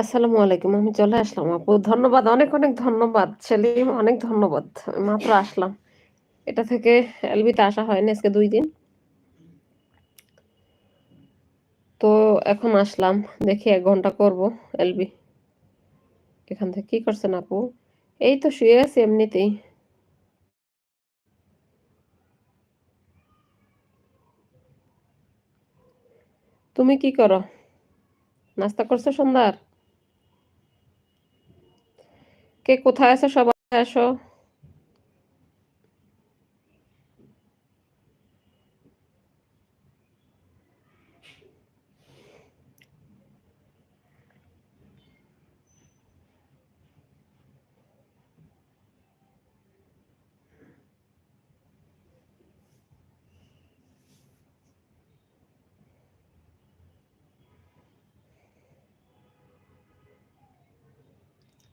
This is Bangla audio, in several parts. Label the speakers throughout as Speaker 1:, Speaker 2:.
Speaker 1: আসসালামু আলাইকুম, আমি চলে আসলাম আপু। ধন্যবাদ, অনেক অনেক ধন্যবাদ, সেলিম, অনেক ধন্যবাদ। মাত্র আসলাম। এটা থেকে এলবিতে আসা হয়নি আজকে দুই দিন। তো এখন আসলাম, দেখি এক ঘণ্টা করব এলবি। এখান থেকে কি করছেন আপু? এই তো শুয়ে আছি এমনিতেই। তুমি কি করো? নাস্তা করছ সন্ধ্যার? কে কোথায় আছে? সবাই আসো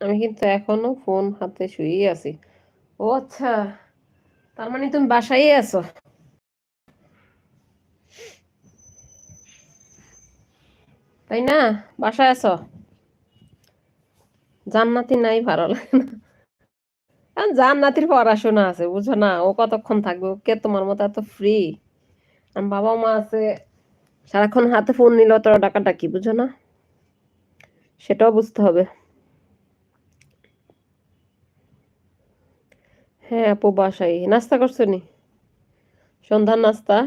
Speaker 1: আমি কিন্তু এখনও ফোন হাতে শুয়েই আছি। ও আচ্ছা তার মানে তুমি বাসায় আছো? তাই না? বাসায় আছো? জান্নাতি নাই, ভালো লাগে না। জান্নাতির পড়াশোনা আছে, বুঝো না, ও কতক্ষণ থাকবে? কে তোমার মতো এত ফ্রি বাবা মা আছে, সারাক্ষণ হাতে ফোন নিল তোর টাকাটা কি বুঝো না? সেটাও বুঝতে হবে। হ্যাঁ আপু বাসাই নাস্তা করছ নি? সন্ধ্যার নাস্তা?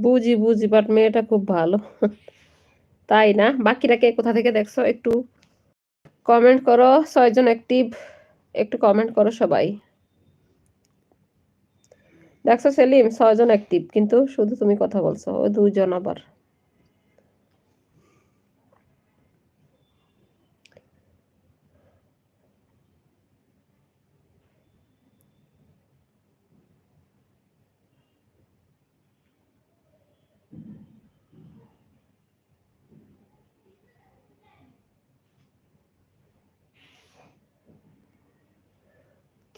Speaker 1: বুঝি বুঝি বাট মেয়েটা খুব ভালো। তাই না? বাকিরা কে কোথা থেকে দেখছ একটু কমেন্ট করো। ছয়জন অ্যাক্টিভ একটু কমেন্ট করো সবাই। দেখছ সেলিম? ছয়জন অ্যাক্টিভ কিন্তু শুধু তুমি কথা বলছো, ওই দুজন আবার।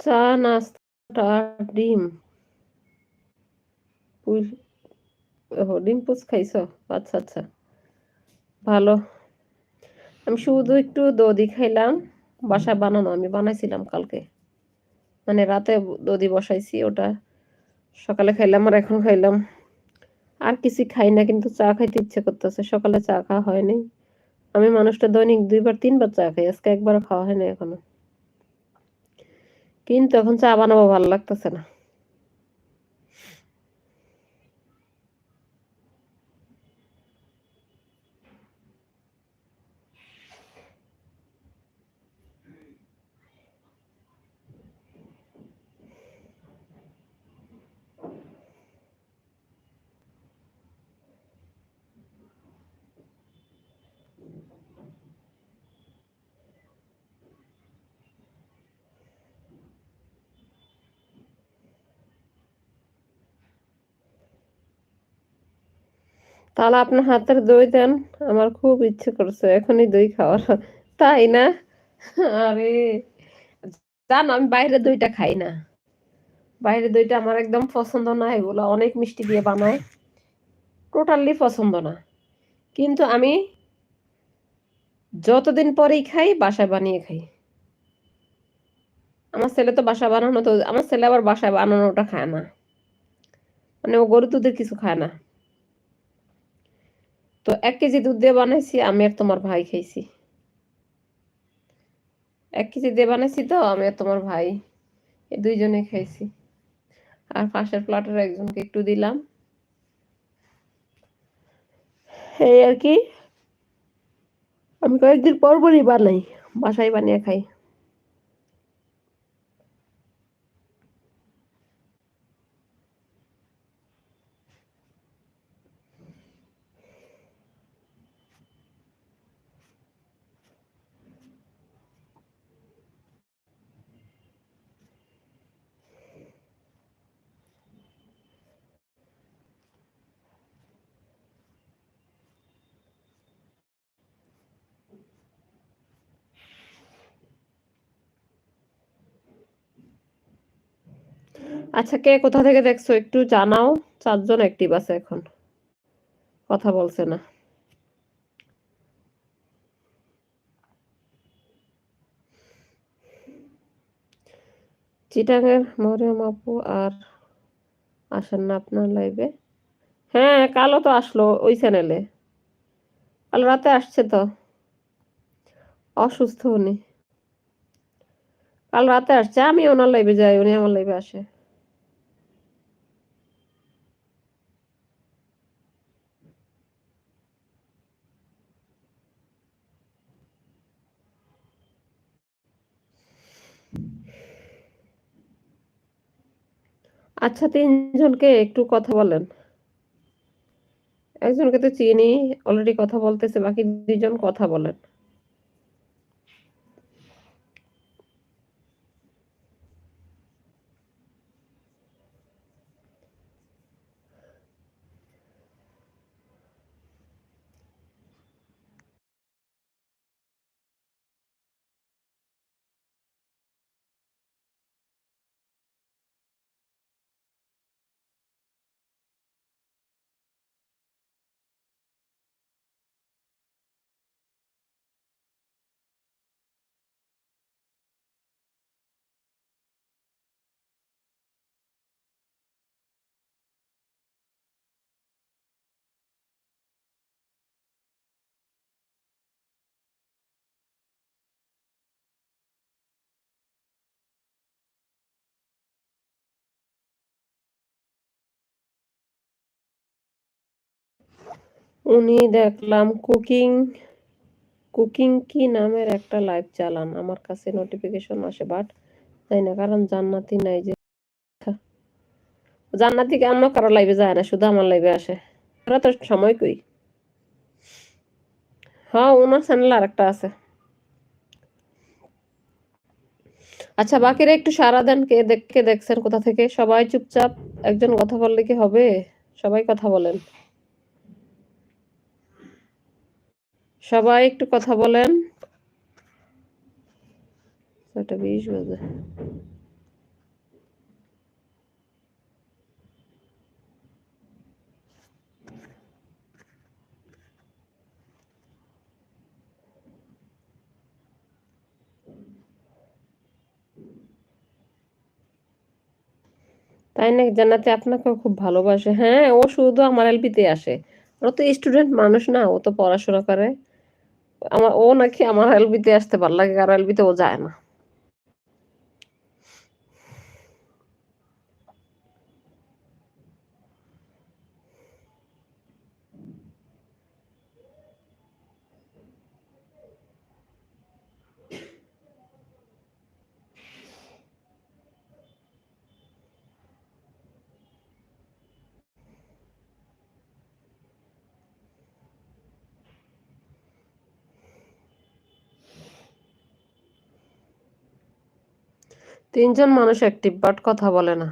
Speaker 1: চা, নাস্তা ডিম। ডিম পুষ খাইছ? আচ্ছা আচ্ছা। ভালো। আমি শুধু একটু দধি খাইলাম। বাসায় বানানো, আমি বানাইছিলাম কালকে। মানে রাতে দধি বসাইছি, ওটা সকালে খাইলাম আর এখন খাইলাম। আর কিছু খাই না, কিন্তু চা খাইতে ইচ্ছে করতেছে। সকালে চা খাওয়া হয়নি। আমি মানুষটা দৈনিক দুইবার, তিনবার চা খাই। আজকে একবারও খাওয়া হয়নি এখনও। কিন্তু এখন চা বানাবো ভালো লাগতেছে না। তাহলে আপনার হাতের দই দেন, আমার খুব ইচ্ছে করছে, এখনই দই খাওয়ার। তাই না? আরে, জান, আমি বাইরে দইটা খাই না। বাইরে দইটা আমার একদম পছন্দ না, এগুলো অনেক মিষ্টি দিয়ে বানায়। টোটালি পছন্দ না। কিন্তু আমি যতদিন পরেই খাই, বাসায় বানিয়ে খাই। আমার ছেলে তো বাসা বানানো তো, আমার ছেলে আবার বাসায় বানানোটা খায় না। মানে ও গরু দুধের কিছু খায় না। তো এক কেজি দুধ দিয়ে বানাইছি, আমি আর তোমার ভাই খাইছি। এক কেজি দিয়ে বানাইছি তো, আমি আর তোমার ভাই, এই দুইজনে খাইছি। আর পাশের ফ্ল্যাটের একজনকে একটু দিলাম। এই আর কি, আমি কয়েকদিন পর পরই বানাই, বাসায় বানিয়ে খাই। আচ্ছা কে কোথা থেকে দেখছ? একটু জানাও। চারজন অ্যাক্টিভ আছে এখন। কথা বলছে না। চিটাঙের মরিয়ম আপু আর আসেন না আপনার লাইভে হ্যাঁ কালও তো আসলো ওই চ্যানেলে কাল রাতে আসছে তো। অসুস্থ উনি। কাল রাতে আসছে। আমি ওনার লাইভে যাই, উনি আমার লাইভে আসে। আচ্ছা তিনজনকে একটু কথা বলেন। একজনকে তো চিনি অলরেডি কথা বলতেছে, বাকি দুজন কথা বলেন। উনি দেখলাম কুকিং কুকিং কি নামের একটা লাইভ চালান। আমার কাছে নোটিফিকেশন আসে বাট তাই না? কারণ জান্নাতি নাই যে। জান্নাতি অন্য কারও লাইভে যায় না, শুধু আমার লাইভে আসে। তো সময় কই? হ্যাঁ ওনার চ্যানেল আর একটা আছে। আচ্ছা বাকিরা একটু সারা দেন, কে দেখে দেখছেন কোথা থেকে? সবাই চুপচাপ একজন কথা বললে কি হবে? সবাই কথা বলেন। সবাই একটু কথা বলেন। বিশ বাজে। তাই নাকি জানাতে আপনাকেও খুব ভালোবাসে? হ্যাঁ ও শুধু আমার এলবিতে আসে। ও তো স্টুডেন্ট মানুষ না, ও তো পড়াশোনা করে। আমার ও নাকি আমার এলবিতে আসতে ভালো লাগে আর এলবিতে ও যায় না। তিনজন মানুষ অ্যাক্টিভ বাট কথা বলে না।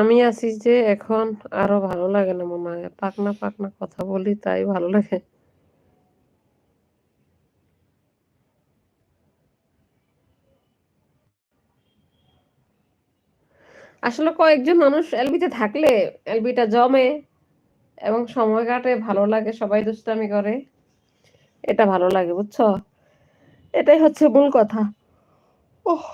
Speaker 1: আমি আছি যে এখন আরও ভালো লাগে না মনে হয়। পাকনা পাকনা কথা বলি, তাই ভালো লাগে। আসলে কয়েকজন মানুষ এলবিতে থাকলে এলবিটা জমে এবং সময় কাটে, ভালো লাগে, সবাই দুষ্টামি করে। এটা ভালো লাগে, বুঝছ? এটাই হচ্ছে মূল কথা। ওহ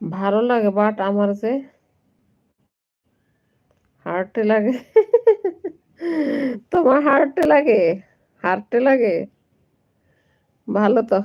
Speaker 1: ভালো লাগে বাট আমার যে হার্টে লাগে। তোমার হার্টে লাগে? হার্টে লাগে? ভালো তো।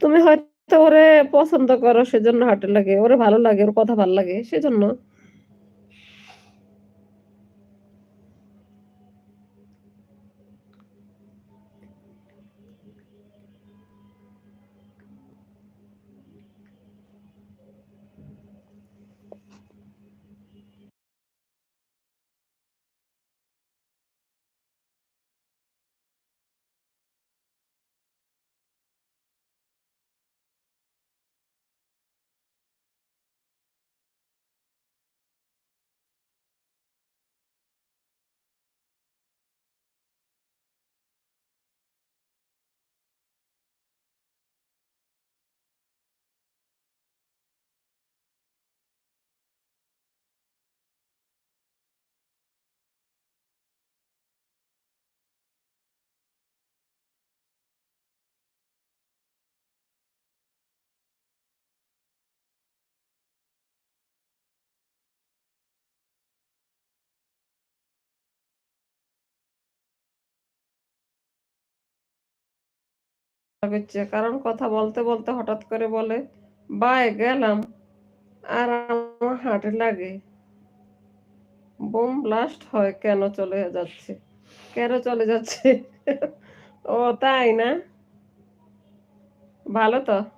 Speaker 1: তুমি হয়তো ওরে পছন্দ করো, সেজন্য হাটে লাগে, ওরে ভালো লাগে, ওর কথা ভালো লাগে, সেজন্য। হচ্ছে। কারণ কথা বলতে বলতে হঠাৎ করে বলে, বাই, গেলাম। আর আমার হাটে লাগে। বোম ব্লাস্ট হয়, কেন চলে যাচ্ছে? কেন চলে যাচ্ছে? ও, তাই না? ভালো তো?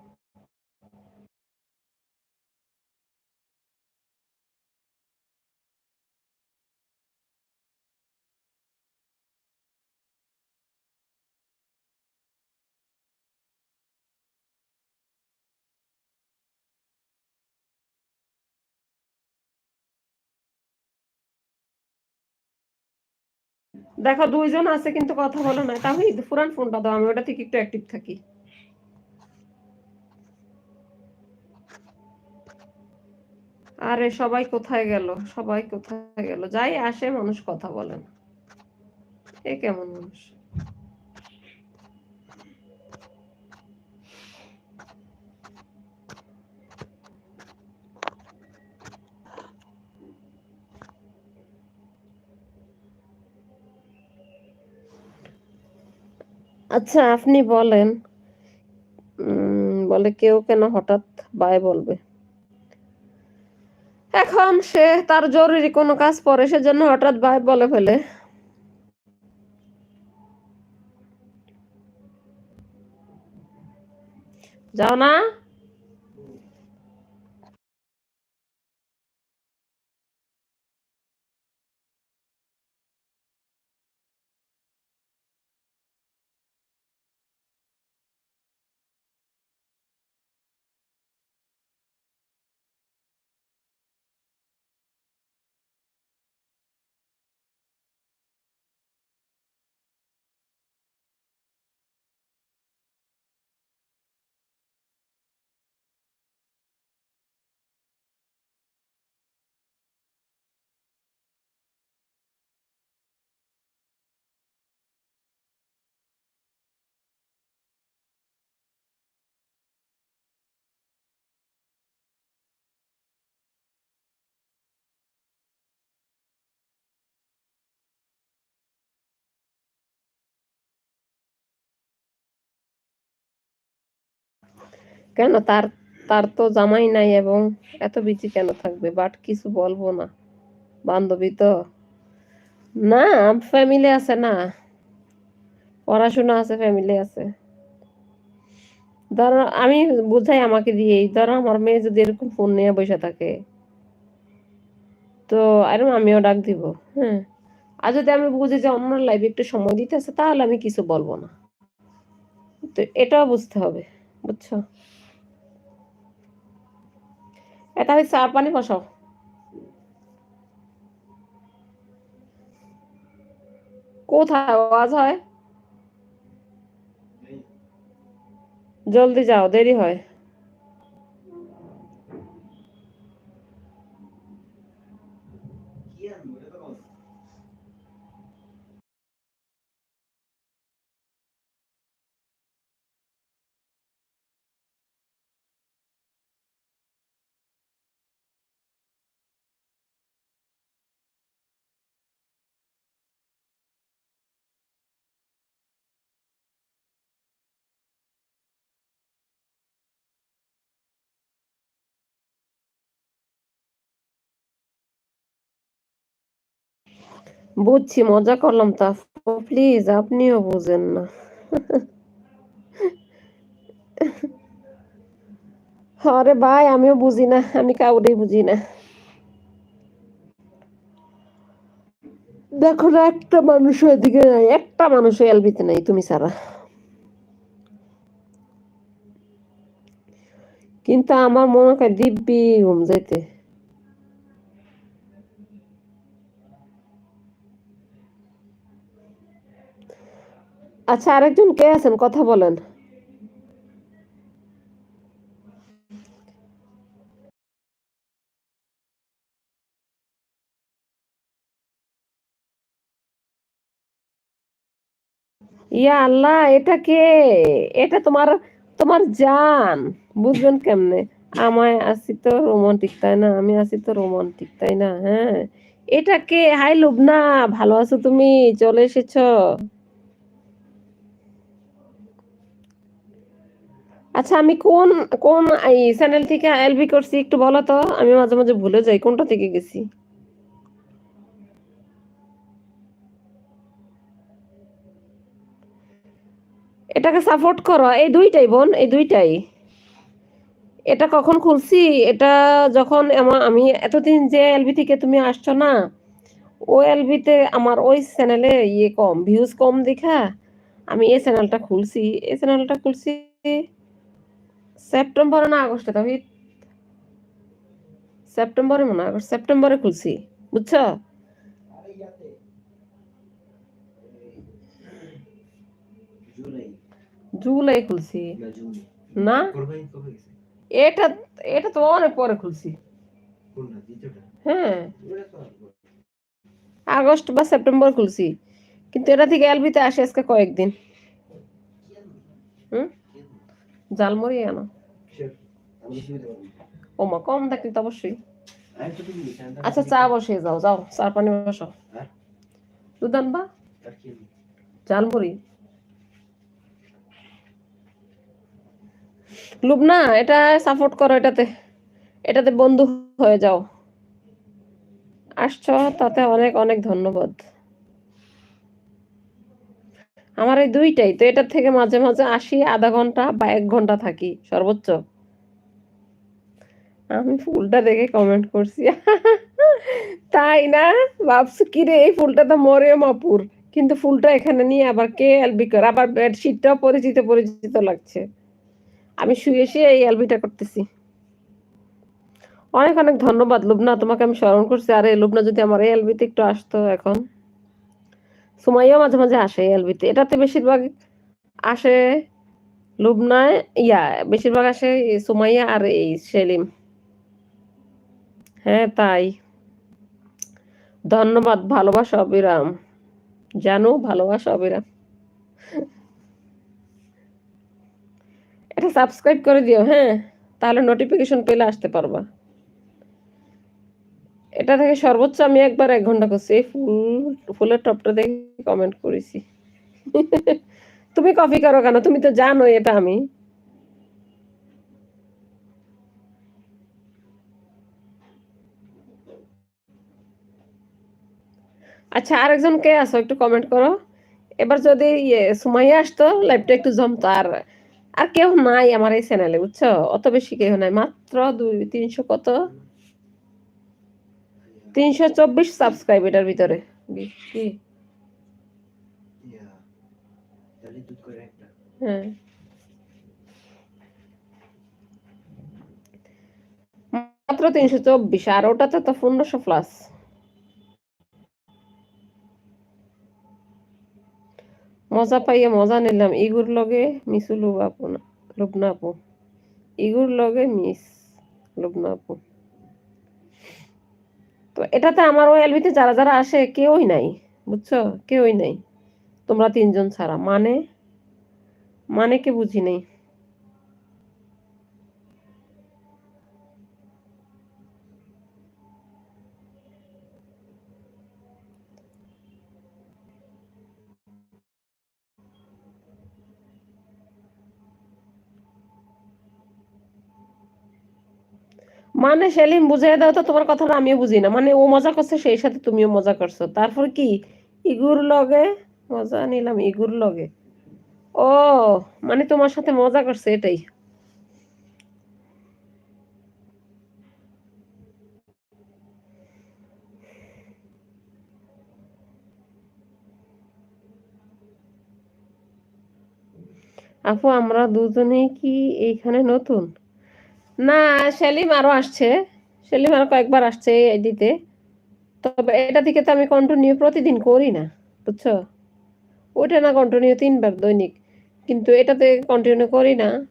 Speaker 1: দেখো, দুইজন আছে কিন্তু কথা বলো না। তাহলে পুরান ফোনটা দাও, আমি ওটা থেকে একটু অ্যাক্টিভ থাকি। আরে, সবাই কোথায় গেল? সবাই কোথায় গেল? যাই আসে, মানুষ কথা বলে না। এ কেমন মানুষ? আচ্ছা আপনি বলেন। বলে কেউ কেন হঠাৎ বাই বলবে? এখন সে তার জরুরি কোনো কাজ করে সে জন্য হঠাৎ বাই বলে ফেলে। যাও না। কেন? তার তার তো জামাই নাই এবং এত বিচি কেন থাকবে? বাট কিছু বলব না। বান্ধবী তো। না ফ্যামিলি আছে না। পড়াশোনা আছে ফ্যামিলি আছে। ধরো, আমি বুঝাই আমাকে দিয়ে ধরো, আমার মেয়ে যদি এরকম ফোন নিয়ে বসে থাকে, তো এরকম আমিও ডাক দিব হ্যাঁ? আর যদি আমি বুঝি যে অন্য লাইফে একটু সময় দিতেছে, তাহলে আমি কিছু বলব না। তো এটাও বুঝতে হবে, বুঝছ? এটা হচ্ছে আর পানি বসাও। কোথায় আওয়াজ হয়? জলদি যাও দেরি হয়। বুঝছি, মজা করলাম তা। প্লিজ আপনিও বুঝেন না। আরে ভাই, আমিও বুঝি না, আমি কাউরেই বুঝি না। দেখো না, একটা মানুষ এদিকে নাই, একটা মানুষ এলবিতে নাই, তুমি ছাড়া। কিন্তু আমার মনে হয় দিব্যি ঘুম যাইতে। আচ্ছা আরেকজন কে আছেন? কথা বলেন। ইয়া আল্লাহ, এটা কে? এটা তোমার তোমার জান। বুঝবেন কেমনে? আমায় আছি তো রোমান্টিক, তাই না? আমি আছি তো রোমান্টিক, তাই না? হ্যাঁ। এটা কে? হাই লুবনা, ভালো আছো তুমি? চলে এসেছ। আচ্ছা আমি কোন কোন এই চ্যানেল থেকে এলবি করছি একটু বলো তো? আমি মাঝে মাঝে ভুলে যাই, কোনটা থেকে গেছি? এটাকে সাপোর্ট করো। এই দুইটাই বোন, এই দুইটাই। এটা কখন খুলছি? এটা যখন আমা- এতদিন যে এলবি থেকে তুমি আসছো না, ও এলবিতে আমার ওই চ্যানেলে ইয়ে কম ভিউজ কম দেখা, আমি এই চ্যানেলটা খুলছি, এই চ্যানেলটা খুলছি সেপ্টেম্বরে না আগস্টে তবে সেপ্টেম্বরে মনে আগস্ট সেপ্টেম্বরে খুলছি, বুঝছ?
Speaker 2: জুলাই
Speaker 1: খুলছি।
Speaker 2: না?
Speaker 1: এটা এটা তো অনেক পরে খুলছি। হ্যাঁ। আগস্ট বা সেপ্টেম্বর খুলছি। কিন্তু এটা থেকে এলবিতে আসে আজকে কয়েকদিন। হুম? জালমুড়ি আনো।
Speaker 2: পাবো।
Speaker 1: ওমা কম থাকলে তো অবশ্যই। আচ্ছা চা বসিয়ে যাও যাও চা পানি বসো।
Speaker 2: হ্যাঁ?
Speaker 1: দুধ আনবি? জালমুড়ি লুবনা এটা সাপোর্ট করো এটাতে। এটাতে বন্ধু হয়ে যাও। আসছো তাতে অনেক অনেক ধন্যবাদ। আমার এই দুইটাই, তো এটার থেকে মাঝে মাঝে আসি, আধা ঘণ্টা বা এক ঘণ্টা থাকি, সর্বোচ্চ। আমি ফুলটা দেখে কমেন্ট করছি। তাই না? ভাবছি কি রে এই ফুলটা তো মরে আপুর কিন্তু ফুলটা এখানে নিয়ে আবার কে এলবি করে? আবার বেডশিটটাও পরিচিত পরিচিত লাগছে। আমি শুয়ে শুয়ে এই এলবিটা করতেছি। অনেক অনেক ধন্যবাদ, লুবনা। তোমাকে আমি স্মরণ করছি। আরে, লুবনা যদি আমার এই এলবিতে একটু আসতো এখন। সুমাইয়া মাঝে মাঝে আসে এলবিতে। এটাতে বেশিরভাগ আসে লুবনায়, ইয়া, বেশিরভাগ আসে সুমাইয়া আর এই সেলিম। হ্যাঁ তাই। ধন্যবাদ, ভালোবাসা অবিরাম। জানো, ভালোবাসা অবিরাম। এটা সাবস্ক্রাইব করে দিও হ্যাঁ? তাহলে নোটিফিকেশন পেলে আসতে পারবা। এটা থেকে সর্বোচ্চ আমি একবার এক ঘণ্টা করছি, এই ফুল, ফুলের টপটা দেখে কমেন্ট করেছি। তুমি কপি করো কেন? তুমি তো জানো এটা আমি। আচ্ছা আরেকজন কে আছো? একটু কমেন্ট করো। এবার যদি ইয়ে সুমাইয়া আসতো লাইভটা একটু জমতো। আর আর কেউ নাই আমার এই চ্যানেলে বুঝছ? অত বেশি কেউ নাই। মাত্র দুই, তিনশো কত? তিনশো চব্বিশ সাবস্ক্রাইব এটার ভিতরে। কি
Speaker 2: ইয়া, তাহলে দুধ করে একটা।
Speaker 1: হ্যাঁ। মাত্র তিনশো চব্বিশ, আর ওটাতে তো পনেরোশো প্লাস মজা পাইয়ে মজা নিলাম। ইগুর লগে মিসু লুব আপু না লুবনা আপু ইগুর লগে মিস লুবনা আপু তো এটাতে আমার ওই এলবিতে যারা যারা আসে, কেউই নাই, বুঝছ? কেউই নাই। তোমরা তিনজন ছাড়া। মানে মানে কি বুঝি নেই। মানে সেলিম, বুঝাই দাও তো তোমার কথাটা, আমিও বুঝি না। মানে ও মজা করছে, সেই সাথে তুমিও মজা করছ। তারপর কি? ইগুর লগে? মজা নিলাম, ইগুর লগে। ও মানে তোমার সাথে মজা করছে এটাই। আপু, আমরা দুজনে কি এইখানে নতুন? না, সেলিম আরও আসছে। সেলিম আরও কয়েকবার আসছে এই তবে এটা থেকে তো আমি কন্টিনিউ প্রতিদিন করি না, বুঝছ? ওইটা না কন্টিনিউ তিনবার দৈনিক। কিন্তু এটাতে কন্টিনিউ করি না।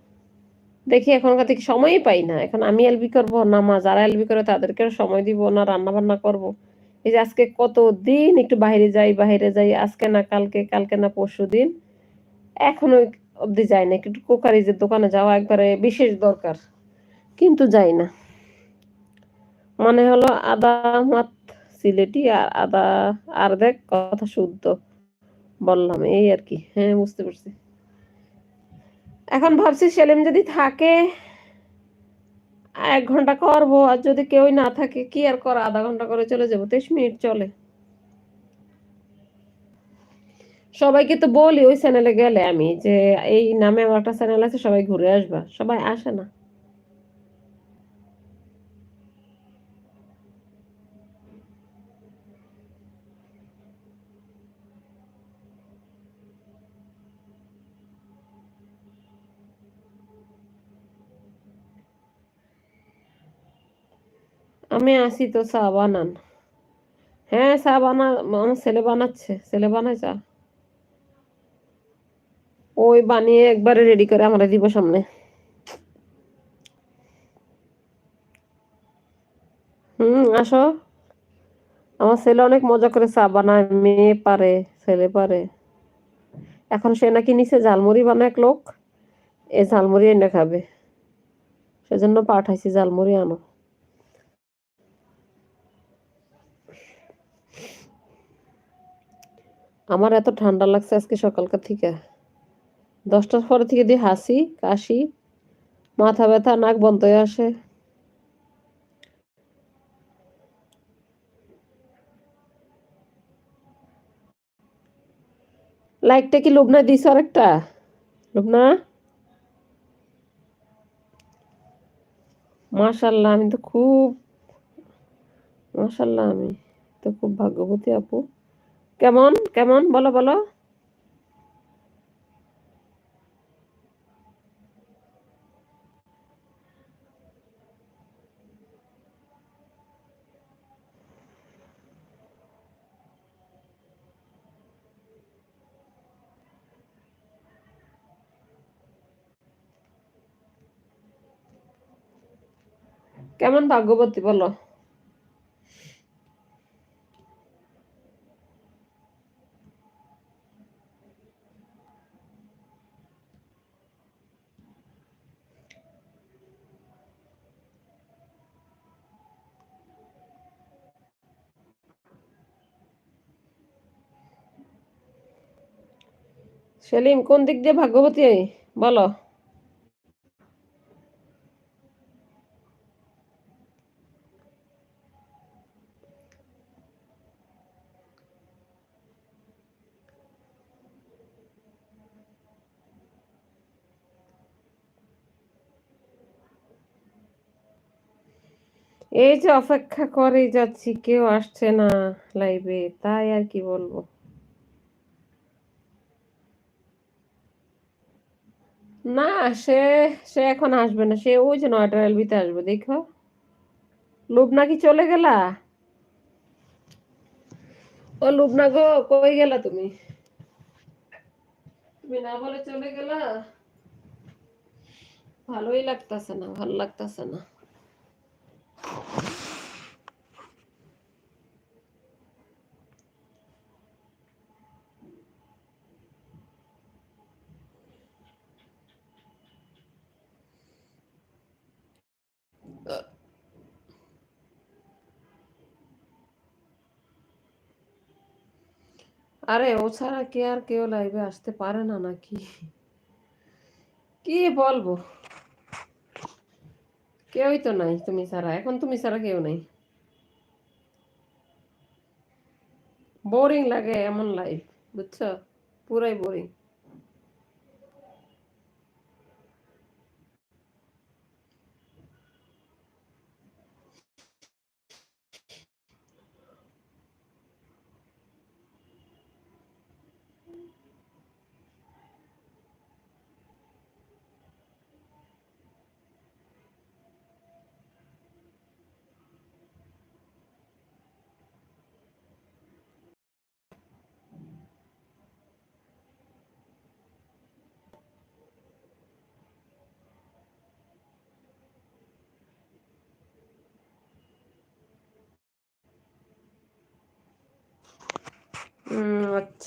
Speaker 1: দেখি এখনকার থেকে সময়ই পাই না। এখন আমি এলবি করব না, মা যারা এলবি করে তাদেরকে সময় দিব না রান্না বান্না করব। এই যে আজকে কত দিন একটু বাইরে যাই বাইরে যাই, আজকে না, কালকে কালকে না, পরশু দিন। এখনও অবধি যাই না। একটু কোকারিজের দোকানে যাওয়া একবারে বিশেষ দরকার। কিন্তু যাই না। মানে হলো আদা মাত সিলেটি আর আদা, আর দেখ, কথা শুদ্ধ। বললাম, এই আর কি। হ্যাঁ বুঝতে পারছি। এখন ভাবছি সেলিম যদি থাকে, এক ঘণ্টা করব, আর যদি কেউই না থাকে, কি আর করা? আধা ঘণ্টা করে চলে যাব, তেইশ মিনিট চলে। সবাইকে তো বলি, ওই চ্যানেলে গেলে আমি যে, এই নামে আমার একটা চ্যানেল আছে, সবাই ঘুরে আসবা। সবাই আসে না। আমি আসি তো চা বানান। হ্যাঁ চা বানা আমার ছেলে বানাচ্ছে, ছেলে বানায় চা। ওই বানিয়ে একবারে রেডি করে আমরা দিব সামনে। হুম, আসো। আমার ছেলে অনেক মজা করে চা বানায়, মেয়ে পারে, ছেলে পারে। এখন সে নাকি নিচে ঝালমুড়ি বানায় এক লোক, এ ঝালমুড়ি এনে খাবে। সেজন্য পাঠাইছি ঝালমুড়ি আনো। আমার এত ঠান্ডা লাগছে আজকে সকালকার থেকে। দশটার পরে থেকে দিয়ে হাসি, কাশি, মাথা ব্যথা, নাক বন্ধ হয়ে আসে। লাইকটা কি লুবনা দিছ আরেকটা? লুবনা? মাশাল্লাহ, আমি তো খুব, মাশাল্লাহ আমি তো খুব ভাগ্যবতী আপু। কেমন? কেমন? বলো বলো। কেমন ভাগ্যবতী বলো। সেলিম, কোন দিক দিয়ে ভাগ্যবতী? বলো। এই যে অপেক্ষা করেই যাচ্ছি, কেউ আসছে না লাইভে তাই আর কি বলব? না, সে সে এখন আসবে না। সে ওই যে নয়টা এলবিতে আসবে, দেখো। লুবনা কি চলে গেলা? ও লুবনা গো, কই গেলা তুমি? তুমি না বলে চলে গেলা? ভালোই লাগতাছে না, ভালো লাগতাছে না। আরে ও ছাড়া কে আর কেউ লাইভে আসতে পারে না নাকি? কি বলব? কেউই তো নাই তুমি ছাড়া, এখন তুমি ছাড়া কেউ নাই। বোরিং লাগে এমন লাইফ বুঝছ? পুরাই বোরিং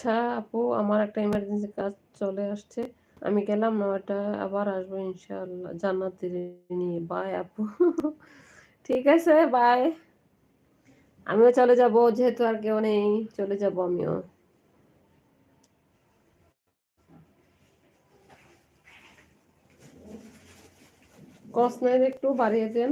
Speaker 1: আচ্ছা আপু, আমার একটা ইমার্জেন্সি কাজ চলে আসছে। আমি গেলাম, নয়টা আবার আসব ইনশাআল্লাহ। জান্নাতের নিয়ে বাই আপু। ঠিক আছে বাই আমিও চলে যাব, যেহেতু আর কেউ নেই, চলে যাব আমিও। কস নাই একটু বাড়িয়ে দেন।